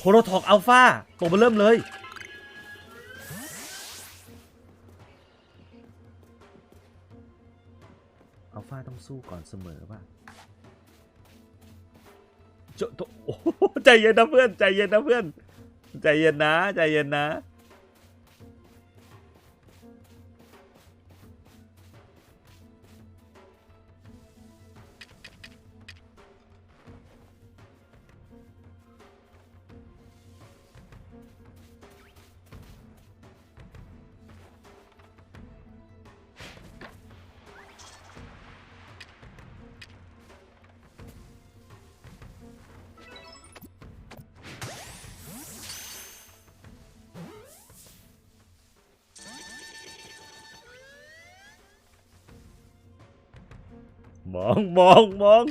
โคโรทอกอัลฟาตัวมาเริ่มเลย อัลฟาต้องสู้ก่อนเสมอป่ะเจาตัวโอ้ใจเย็นนะเพื่อน ใจเย็นนะเพื่อน ใจเย็นนะ ใจเย็นนะ มองมองมอง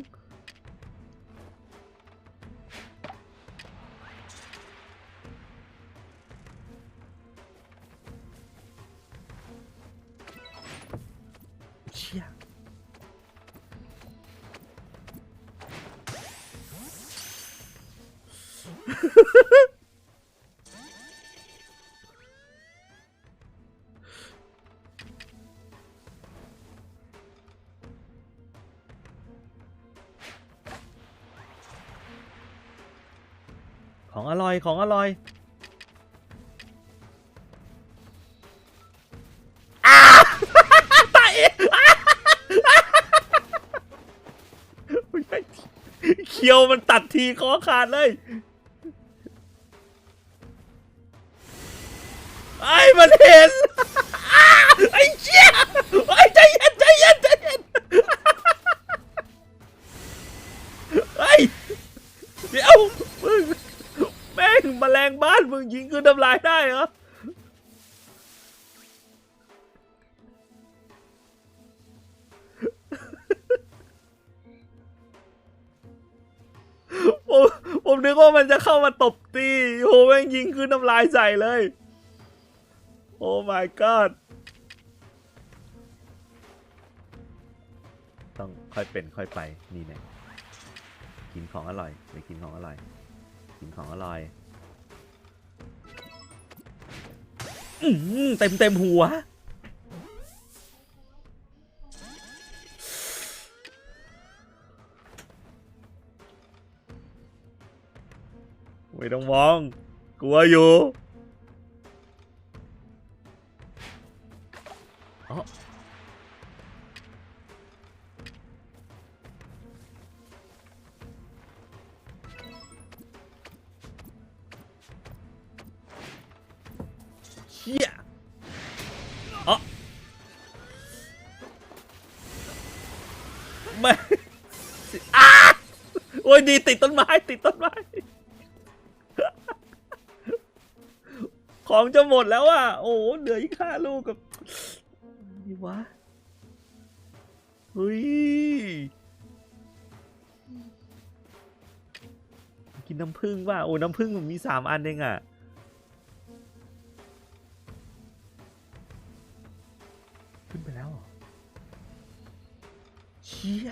เชี่ย ของอร่อยของอร่อยอ้าตายเองไม่ใช่เคียวมันตัดทีคอขาดเลยไอ้มันเห็นอ้าไอ้เชี่ยไอ้ใจเย็นใจเย็นใจเย็นไอ้ยเดี๋ยวมึง แม่งแมลงบ้านมึงยิงคือทำลายได้เหรอผมผมนึกว่ามันจะเข้ามาตบตีโหแม่งยิงคือน้ำลายใส่เลย โอ้ my god ต้องค่อยเป็นค่อยไปนี่แน่กินของอร่อยไปกินของอร่อย กินของอร่อย เต็มเต็มหัว ไม่ต้องมอง กลัวอยู่ ไม่อ้าโอ้ยดีติดต้นไม้ ติดต้นไม้ ของจะหมดแล้วอะ โอ้เหลืออีกห้าลูกกับนี่วะเฮ้ยกินน้ำผึ้งว่ะโอ้น้ำผึ้งผมมีสามอันเองอะ ฮีย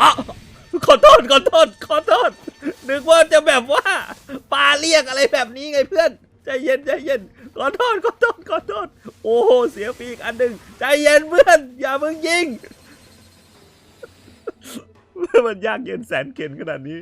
อะขอโทษ ขอโทษ ขอโทษ นึกว่าจะแบบว่าปลาเรียกอะไรแบบนี้ไงเพื่อน ใจเย็นใจเย็น ขอโทษ ขอโทษ ขอโทษ โอ้โห เสียปีกอันหนึ่งใจเย็นเพื่อน อย่ามึงยิง มันยากเย็นแสนเข็นขนาดนี้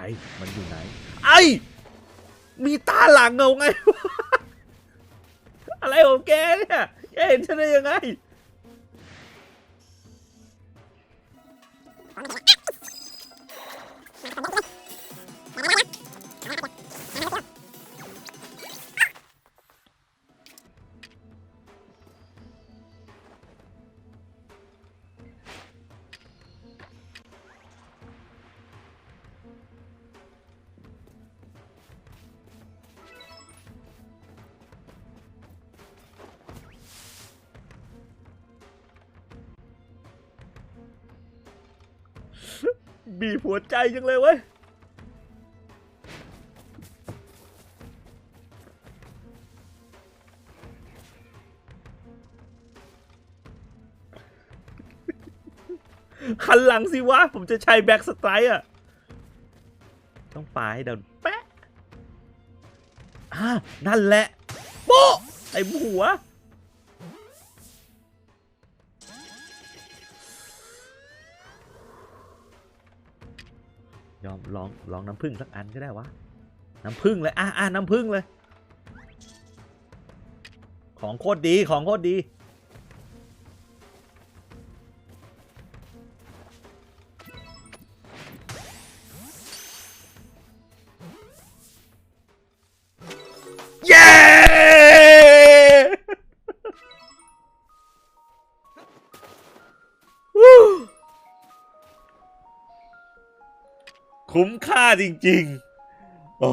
รมันอยู่ไหน ไอ้ มีตาหลังเงาไง อะไรของแกเนี่ยแกเห็นฉันได้ยังไง บีบหัวใจจังเลยเว้ยหันหลังสิวะ ผมจะใช้แบ็กสไตร์อะ ต้องปาให้โดนแปะอ่านั่นแหละ โป๊ะไอ้หัว อมลองลองน้ำผึ้งสักอันก็ได้วะ น้ำผึ้งเลย อะอะน้ำผึ้งเลย ของโคตรดี ของโคตรดี คุ้มค่าจริงๆโอ้